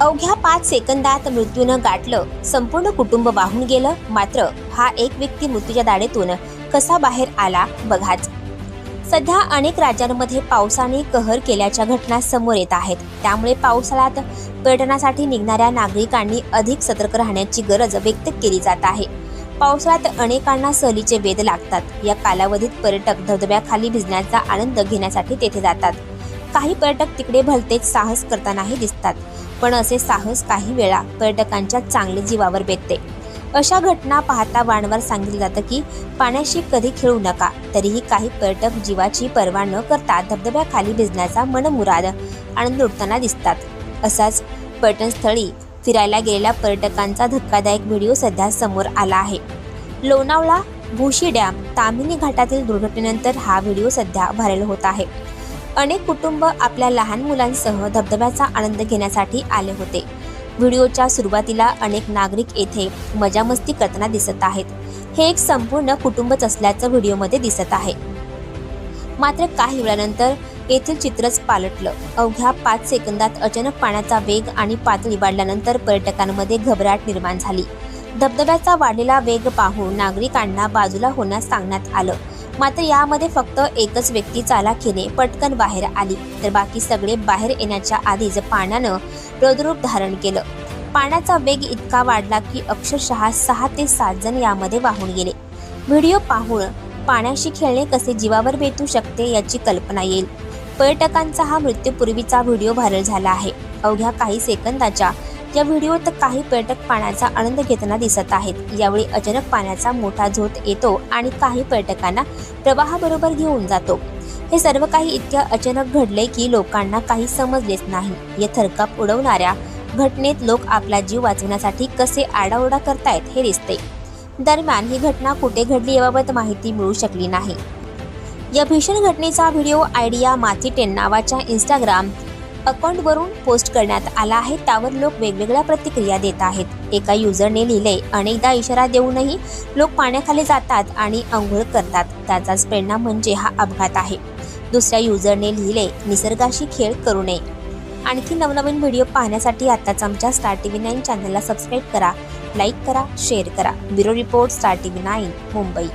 अवघ्या पाच सेकंदात मृत्यूनं गाठलं संपूर्ण कुटुंब वाहून गेलं मात्र हा एक व्यक्ती मृत्यूच्या दाडेतून कसा बाहेर आला बघाच. सध्या अनेक राज्यांमध्ये पावसाने कहर केल्याच्या घटना समोर येत आहेत. त्यामुळे पावसाळ्यात पर्यटनासाठी निघणाऱ्या नागरिकांनी अधिक सतर्क राहण्याची गरज व्यक्त केली जात आहे. पावसाळ्यात अनेकांना सहलीचे वेध लागतात. या कालावधीत पर्यटक धबधब्याखाली भिजण्याचा आनंद घेण्यासाठी तेथे जातात. काही पर्यटक तिकडे भलतेच साहस करतानाही दिसतात. पण असे साहस काही वेळा पर्यटकांच्या चांगले जीवावर बेतते. अशा घटना पाहता वारंवार सांगितलं जातं की पाण्याशी कधी खेळू नका तरीही काही पर्यटक जीवाची पर्वा न करता धबधब्याखाली भिजण्याचा मनमुराद आनंद लुटताना दिसतात. असाच पर्यटनस्थळी फिरायला गेलेल्या पर्यटकांचा धक्कादायक व्हिडिओ सध्या समोर आला आहे. लोणावळा भुशी डॅम तामिनी घाटातील दुर्घटनेनंतर हा व्हिडिओ सध्या व्हायरल होत आहे. अनेक कुटुंब आपल्या लहान मुलांसह धबधब्याचा आनंद घेण्यासाठी आले होते. व्हिडिओच्या सुरुवातीला अनेक नागरिक येथे मजामस्ती करताना दिसत आहेत. हे एक संपूर्ण कुटुंबच असल्याचं व्हिडिओमध्ये दिसत आहे. मात्र काही वेळानंतर येथील चित्रच पालटलं. अवघ्या पाच सेकंदात अचानक पाण्याचा वेग आणि पातळी वाढल्यानंतर पर्यटकांमध्ये घबराट निर्माण झाली. धबधब्याचा वाढलेला वेग पाहून नागरिकांना बाजूला होण्यास सांगण्यात आलं. मात्र यामध्ये फक्त एकच व्यक्ती चालाखीने पटकन बाहेर आली. तर बाकी सगळे बाहेर येण्याच्या आधीच पाण्यानं रौद्ररूप धारण केलं. पाण्याचा वेग इतका वाढला की अक्षरशः सहा ते सात जण यामध्ये वाहून गेले. व्हिडिओ पाहून पाण्याशी खेळणे कसे जीवावर बेतू शकते याची कल्पना येईल. पर्यटकांचा हा मृत्यूपूर्वीचा व्हिडिओ व्हायरल झाला आहे. अवघ्या काही सेकंदाच्या या व्हिडिओत काही पर्यटक पाण्याचा आनंद घेताना दिसत आहेत. यावेळी अचानक पाण्याचा मोठा झोत येतो आणि काही पर्यटकांना प्रवाहाबरोबर घेऊन जातो. हे सर्व काही इतक्या अचानक घडले की लोकांना काही समजलेच नाही. या थरकाप उडवणाऱ्या घटनेत लोक आपला जीव वाचवण्यासाठी कसे आडाओडा करतायत हे दिसते. दरम्यान ही घटना कुठे घडली याबाबत माहिती मिळू शकली नाही. या भीषण घटनेचा व्हिडिओ आयडिया माथी टेन नावाच्या इंस्टाग्राम अकाउंटवरून पोस्ट करण्यात आला आहे. त्यावर लोक वेगवेगळ्या प्रतिक्रिया देत आहेत. एका युजरने लिहिले अनेकदा इशारा देऊनही लोक पाण्याखाली जातात आणि आंघोळ करतात. त्याचाच परिणाम म्हणजे हा अपघात आहे. दुसऱ्या युजरने लिहिले निसर्गाशी खेळ करू नये. आणखी नवनवीन व्हिडिओ पाहण्यासाठी आताच आमच्या स्टार टी व्ही नाईन चॅनलला सबस्क्राईब करा लाईक करा शेअर करा. Bureau report Star T V nine Mumbai.